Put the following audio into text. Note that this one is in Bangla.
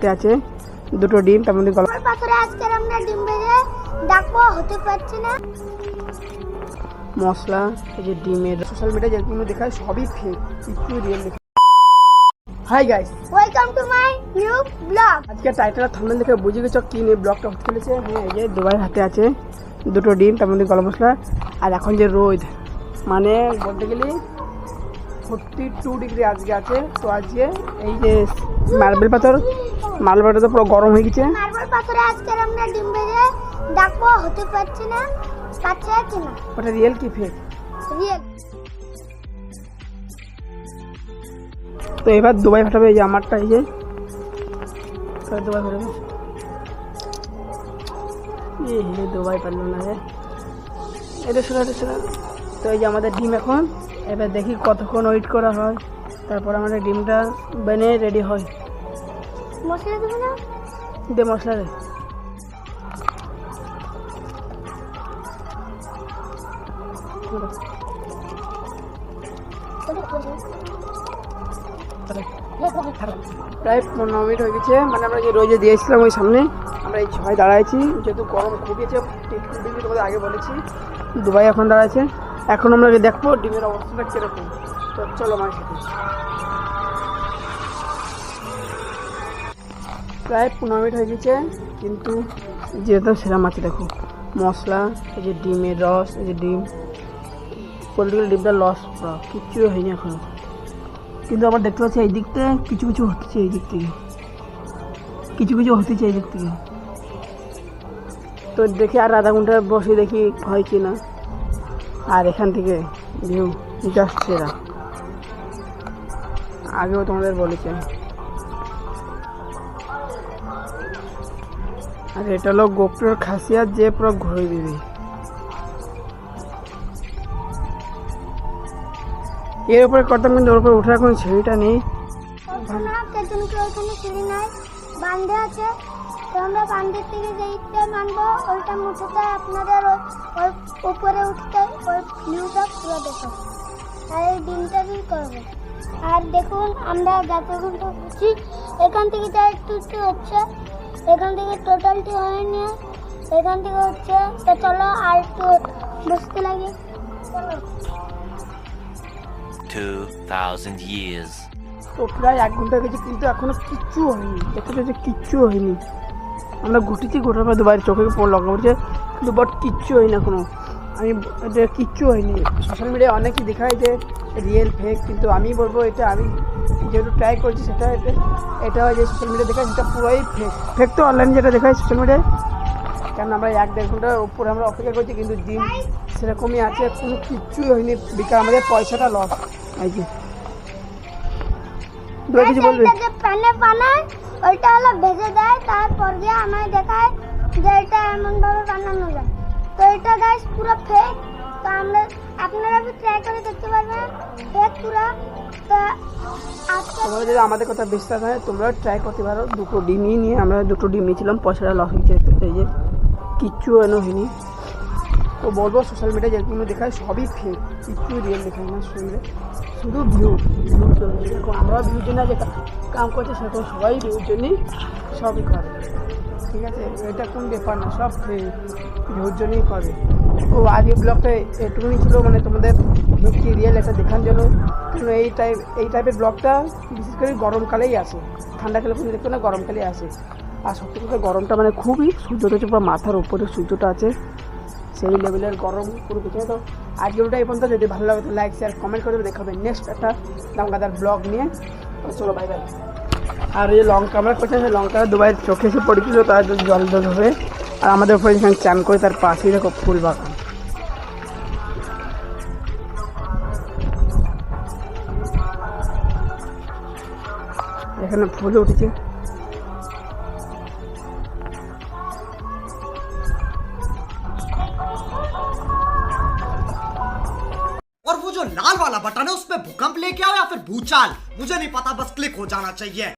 হাতে আছে দুটো ডিম তার মধ্যে গলা পাথরে আজকের আমরা ডিম ভেজে ডাকবো হতে পারছি না। মশলা এই যে ডিমের সোশ্যাল মিডিয়া যেরকম দেখায় সবই ফেক কিছু রিয়েল দেখা hi guys welcome to my new blog আজকে টাইটেল আর থাম্বনেল দেখে বুঝে গেছো কি নিয়ে ব্লগটা হতে চলেছে? হ্যাঁ এই যে দুবাই হাতে আছে দুটো ডিম তার মধ্যে গরম মশলা। আর এখন যে রোদ মানে বলতে গেলে ফোর্টি টু ডিগ্রি আজকে আছে। তো আজকে এই যে মার্বেল পাথর মার্বেল পাথর তো পুরো গরম হয়ে গেছে। মার্বেল পাথরে আজকের আমরা ডিম ভেজে ডাকবো হতে পারছি না পাচ্ছে কি না ওটা রিয়েল কি ফেক রিয়েল তো এবার দুবাই ফাটাবে এই যে আমারটা এই যে। এবার দুবাই ফাটাবে এ হে দুবাই পারল না রে। এটা শোনা এটা শোনা। তো এই যে আমাদের ডিম এখন। এবার দেখি কতক্ষণ ওয়েট করা হয়। তারপর আমাদের ডিমটা বেনে রেডি হয়। মশলা দেবো না? দে মশলা প্রায় পনেরো মিনিট হয়ে গেছে। মানে আমরা যে রোজে দিয়েছিলাম ওই সামনে আমরা এই ছয় দাঁড়াইছি। যেহেতু গরম খুবই আছে তোমাদের আগে বলেছি। দুবাই এখন দাঁড়াচ্ছে এখন আমরা দেখব ডিমের অবস্থাটা কীরকম। তো চলো আমার সাথে প্রায় পনেরো মিনিট হয়ে গেছে, কিন্তু যেহেতু সেরাম আছে দেখো, মশলা, এই যে ডিমের রস, এই যে ডিম পোলট্রিগুলো ডিমটা লস কিচ্ছু হয়নি এখনও। কিন্তু আবার দেখতে পাচ্ছি এই দিকটা কিছু কিছু হচ্ছে এই দিক থেকে। কিছু কিছু হতেছে এই দিক থেকে। তো দেখি আর আধা ঘণ্টা বসে দেখি হয় কি না। আর এখান থেকে ভিউ জাস্ট সেরা আগেও তোমাদের বলেছে। আর এটা হলো গোপ্রোর খাসিয়াত যে পুরো ঘুরে দিবি। এর উপরে করতাম কিন্তু ওর উপরে ওঠার কোনো ছেড়িটা নেই? না ওখানে সিঁড়ি নাই। বান্ধে আছে। তো আমরা বান্ধের থেকে যেইটা মানবো ওইটা মুঠোতে আপনাদের ওই উপরে উঠতে ওই ভিউটা পুরো দেখো। আর এই ডিমটা দিয়ে করব। আর দেখুন আমরা যতক্ষণ বুঝছি এখান থেকে যা একটু একটু হচ্ছে এখান থেকে টোটালটি হয়নি। এখান থেকে হচ্ছে তো চলো আর একটু বুঝতে লাগে। চলো 2,000 years তো প্রায় এক ঘণ্টা গেছে কিন্তু এখনও কিচ্ছু হয়নি। দেখতে যে কিচ্ছু হয়নি। আমরা ঘুটেছি, ঘোটার পর দুবার চোখে লঙ্কা পড়ছে কিন্তু বাট কিচ্ছু হয় না কোনো আমি এটা কিচ্ছু হয়নি। সোশ্যাল মিডিয়ায় অনেকেই দেখায় যে রিয়েল ফেক কিন্তু আমি বলব এটা আমি যেহেতু ট্রাই করছি সেটা এটা এটা যে সোশ্যাল মিডিয়া দেখায় সেটা পুরোই ফেক ফেক তো অনলাইন যেটা দেখায় সোশ্যাল মিডিয়ায় কারণ আমরা এক দেড় ঘণ্টার উপরে আমরা অপেক্ষা করছি, কিন্তু দিন সেরকমই আছে, কোনো কিচ্ছুই হয়নি বেকার আমাদের পয়সাটা লস এই কি কিছু বলবে? ওইটা হলো ভেজে দেয় তারপর দিয়ে আমায় দেখায় এটা এমন ভাবে বানানো যায়। তো এটা গাইস পুরো ফেক তো আমরা আপনারা भी ট্রাই করে দেখতে পারবেন। ফেক পুরো। তো তোমরা যদি আমাদের কথা বিশ্বাস হয় তোমরা ট্রাই করতে পারো। দুটো ডিমই নিয়ে আমরা দুটো ডিম নিয়েছিলাম, পয়সাটা লস হয়েছে। এই যে, কিচ্ছু এনো হয়নি। তো বলব সোশ্যাল মিডিয়া যেরকম দেখায়, সবই ফেক কিচ্ছু রিয়েল দেখায় না শুনলে শুধু ভিউ ভিউ যেরকম আমরা ভিউর জন্য যে কাম করছি সেরকম সবাই ভিউর জন্যই সবই করে। ঠিক আছে? এটা কোন ব্যাপার না, সব ধৈর্য জন্যই করে। ও আজকে ব্লগটা এটুকুনি ছিল মানে তোমাদের কি রিয়েল এটা দেখার জন্য। কারণ এই টাইপ এই টাইপের ব্লগটা বিশেষ করে গরমকালেই আসে। ঠান্ডাকালে কোনো দেখতে না, গরমকালেই আসে। আর সত্যি কথা গরমটা মানে খুবই সূর্যটা হচ্ছে পুরো মাথার উপরে সূর্যটা আছে। সেই লেভেলের গরম পুরো কিছু তো। আজকে ওটা এই পর্যন্ত। যদি ভালো লাগে তো লাইক শেয়ার কমেন্ট করে দেখাবে নেক্সট একটা লঙ্কাদার ব্লগ নিয়ে। চলো বাই বাই আর এই লঙ্কা আমরা করছি সেই লঙ্কা দুবাই চোখে এসে পড়েছিল তার জন্য জল জল হবে আর আমাদের উপরে যেখানে চান করে তার পাশেই দেখো ফুল বাগান এখানে ফুল উঠেছে और वो जो लाल वाला बटन है उसमें भूकंप लेके आओ या फिर भूचाल मुझे नहीं पता बस क्लिक हो जाना चाहिए